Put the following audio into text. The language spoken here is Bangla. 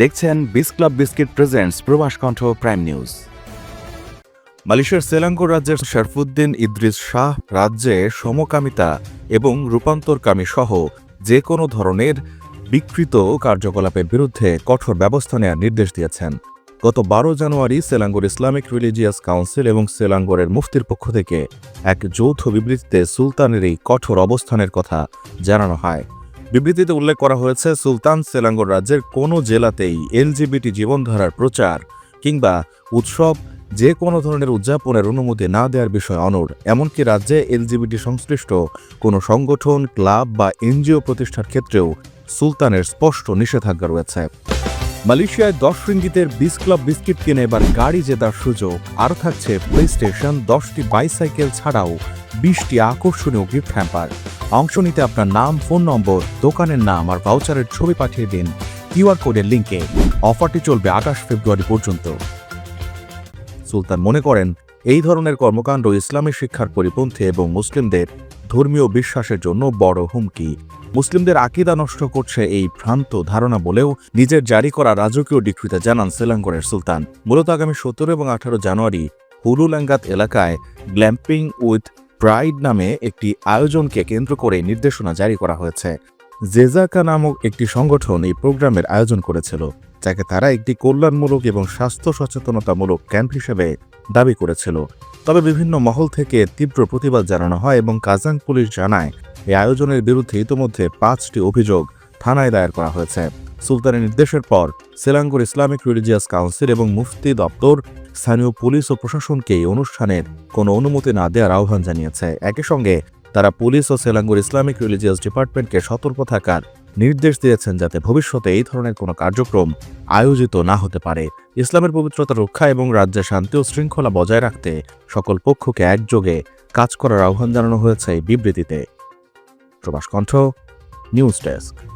দেখছেন বিস ক্লাব বিস্কিট প্রেজেন্টস প্রবাস কণ্ঠ প্রাইম নিউজ। মালয়েশিয়ার সেলাঙ্গোর রাজ্যের শরফুদ্দিন ইদ্রিস শাহ রাজ্যে সমকামিতা এবং রূপান্তরকামী সহ যে কোনো ধরনের বিকৃত কার্যকলাপের বিরুদ্ধে কঠোর ব্যবস্থা নেওয়ার নির্দেশ দিয়েছেন। গত বারো জানুয়ারি সেলাঙ্গোর ইসলামিক রিলিজিয়াস কাউন্সিল এবং সেলাঙ্গোরের মুফতির পক্ষ থেকে এক যৌথ বিবৃতিতে সুলতানের এই কঠোর অবস্থানের কথা জানানো হয়। বিবৃতিতে উল্লেখ করা হয়েছে, সুলতান সেলাঙ্গর রাজ্যের কোনো জেলাতেই এলজিবিটি জীবনধারার প্রচার কিংবা উৎসব যে কোনো ধরনের উদযাপনের অনুমতি না দেওয়ার বিষয় অনড়। এমনকি রাজ্যে এলজিবিটি সংশ্লিষ্ট কোনো সংগঠন, ক্লাব বা এনজিও প্রতিষ্ঠার ক্ষেত্রেও সুলতানের স্পষ্ট নিষেধাজ্ঞা রয়েছে। মালয়েশিয়ায় দশ রিঙ্গিতের বিস ক্লাব বিস্কিট কিনে এবার গাড়ি জেতার সুযোগ। আরও থাকছে প্লে স্টেশন দশটি বাইসাইকেল ছাড়াও বিশটি আকর্ষণীয় গিফট হ্যাম্পার অংশ নিতে আপনার নাম, ফোন নম্বর, দোকানের নাম আর ভাউচারের ছবি পাঠিয়ে দিন কিউআর কোডের লিঙ্কে অফারটি চলবে আঠাশ ফেব্রুয়ারি পর্যন্ত। সুলতান মনে করেন, এই ধরনের কর্মকাণ্ড ইসলামী শিক্ষার পরিপন্থী এবং মুসলিমদের ধর্মীয় বিশ্বাসের জন্য বড় হুমকি। মুসলিমদের আকিদা নষ্ট করছে এই ভ্রান্ত ধারণা বলেও নিজের জারি করা রাজকীয় ডিক্রিতে জানান সেলাঙ্গরের সুলতান। মূলত আগামী সতেরো এবং আঠারো জানুয়ারি হুলুল্যাঙ্গাত এলাকায় গ্ল্যাম্পিং উইথ প্রাইড নামে একটি আয়োজনকে কেন্দ্র করে নির্দেশনা জারি করা হয়েছে। জেজাকা নামক একটি সংগঠন এই প্রোগ্রামের আয়োজন করেছিল, যাকে তারা একটি কল্যাণমূলক এবং স্বাস্থ্য সচেতনতামূলক ক্যাম্প হিসেবে দাবি করেছিল। তবে বিভিন্ন মহল থেকে তীব্র প্রতিবাদ জানানো হয় এবং কাজাং পুলিশ জানায়, এই আয়োজনের বিরুদ্ধে ইতোমধ্যে পাঁচটি অভিযোগ থানায় দায়ের করা হয়েছে। সুলতানের নির্দেশের পর সেলাঙ্গুর ইসলামিক রিলিজিয়াস কাউন্সিল এবং মুফতি দপ্তর স্থানীয় পুলিশ ও প্রশাসনকে এই অনুষ্ঠানের কোনো অনুমতি না দেওয়ার আহ্বান জানিয়েছে। একই সঙ্গে তারা পুলিশ ও সেলাঙ্গুর ইসলামিক রিলিজিয়াস ডিপার্টমেন্টকে সতর্ক থাকার নির্দেশ দিয়েছেন যাতে ভবিষ্যতে এই ধরনের কোনো কার্যক্রম আয়োজিত না হতে পারে। ইসলামের পবিত্রতা রক্ষা এবং রাজ্যে শান্তি ও শৃঙ্খলা বজায় রাখতে সকল পক্ষকে একযোগে কাজ করার আহ্বান জানানো হয়েছে এই বিবৃতিতে। Probash Kantho, news desk.